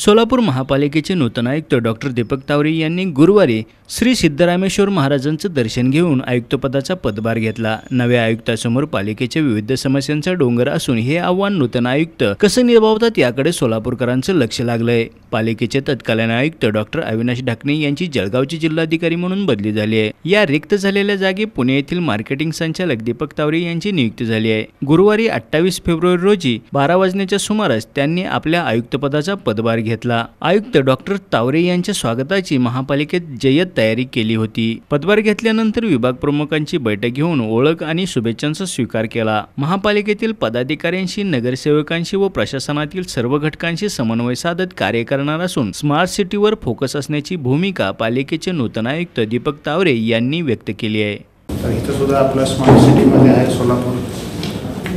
सोलापूर महापालिकेचे नूतन आयुक्त डॉक्टर दीपक तावरे यांनी गुरुवारी श्री सिद्धरामेश्वर महाराजांचं दर्शन घेऊन आयुक्तपदाचा पदभार घेतला. नव्या आयुक्तासमोर पालिकेच्या विविध समस्यांचा डोंगर असून हे आव्हान नूतन आयुक्त कसं निभावतात याकडे सोलापूरकरांचं लक्ष लागलंय. पालिकेचे तत्कालीन आयुक्त डॉक्टर अविनाश ढाकणे यांची जळगावची जिल्हाधिकारी म्हणून बदली झाली आहे. या रिक्त झालेल्या जागी पुणे येथील मार्केटिंग संचालक दीपक तावरे यांची नियुक्ती झाली आहे. गुरुवारी अठ्ठावीस फेब्रुवारी रोजी बारा वाजण्याच्या सुमारास त्यांनी आपल्या आयुक्तपदाचा पदभार घेतला. घेतला. आयुक्त डॉक्टर तावरे यांच्या स्वागताची महापालिकेत जय्यत तयारी केली होती. पदभार घेतल्यानंतर विभाग प्रमुखांची बैठक घेऊन ओळख आणि शुभेच्छांचा स्वीकार केला. महापालिकेतील पदाधिकाऱ्यांशी नगरसेवकांशी व प्रशासनातील सर्व घटकांशी समन्वय साधत कार्य करणार असून स्मार्ट सिटीवर फोकस असण्याची भूमिका पालिकेचे नूतन आयुक्त दीपक तावरे यांनी व्यक्त केली आहे. तर इथं सुद्धा आपलं स्मार्ट सिटीमध्ये आहे सोलापूर.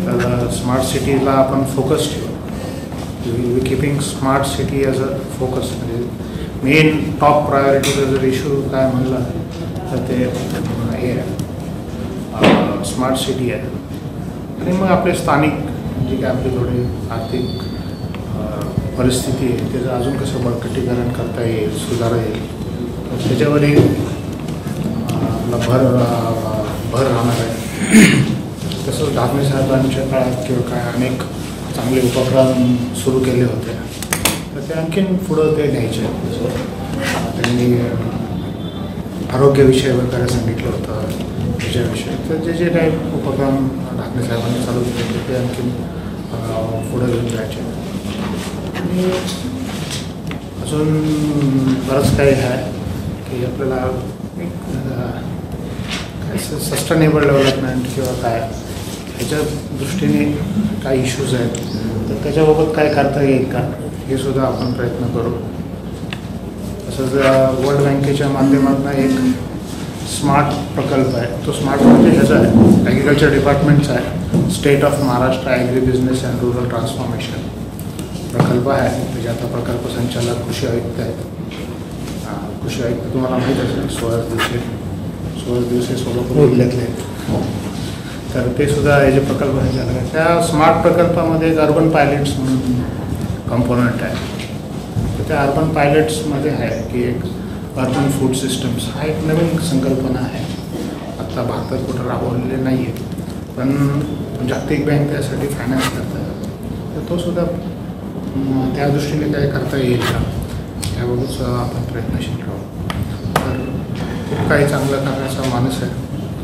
तर स्मार्ट सिटीला आपण फोकस ठेवू. We keeping smart city as a focus म्हणजे मेन टॉप प्रायोरिटीचा जर इश्यू काय म्हणला तर ते हे आहे स्मार्ट सिटी आहे आणि मग आपले स्थानिक जे काय आपले थोडे आर्थिक uh, परिस्थिती आहे त्याचं अजून कसं बळकटीकरण करता येईल सुधारता येईल तर त्याच्यावरही uh, आपला भर uh, भर राहणार आहे. तसंच ढाकणे साहेबांच्या काळात किंवा काय अनेक चांगले उपक्रम सुरू केले होते. तर ते आणखीन पुढं ते न्यायचे जसं त्यांनी आरोग्यविषयी वगैरे सांगितलं होतं त्याच्याविषयी तर जे जे काही उपक्रम ढाकणे साहेबांनी चालू केले होते ते आणखीन पुढं घेऊन जायचे. आणि अजून बरंच काही आहे की आपल्याला एक काय सस्टेनेबल डेव्हलपमेंट किंवा काय ह्याच्या दृष्टीने काय इश्यूज आहेत तर त्याच्याबाबत काय करता येईल का? हे सुद्धा आपण प्रयत्न करू. तसंच वर्ल्ड बँकेच्या माध्यमातून एक स्मार्ट प्रकल्प आहे. तो स्मार्ट म्हणजे ह्याचा आहे. ॲग्रिकल्चर डिपार्टमेंटचा आहे. State of Maharashtra agri business and rural transformation प्रकल्प आहे. त्याचे आता प्रकल्प संचालक कृषी आयुक्त आहेत. कृषी आयुक्त तुम्हाला माहीत असेल सोळा दिवसे सोळा दिवसे सोलापूर जिल्ह्यातले. आहेत. तर ते सुद्धा हे जे प्रकल्प संचालक आहेत त्या स्मार्ट प्रकल्पामध्ये एक अर्बन पायलट्स म्हणून कंपोनंट आहे. तर त्या अर्बन पायलट्समध्ये आहे की एक अर्बन फूड सिस्टम्स हा एक नवीन संकल्पना आहे. आत्ता भारतात कुठं राबवलेले नाही आहे पण जागतिक बँक त्यासाठी फायनान्स करतात तर तो सुद्धा त्या दृष्टीने काय करता येईल का? याबाबत सुद्धा आपण प्रयत्नशील राहू. तर खूप काही चांगलं करण्याचा माणूस आहे.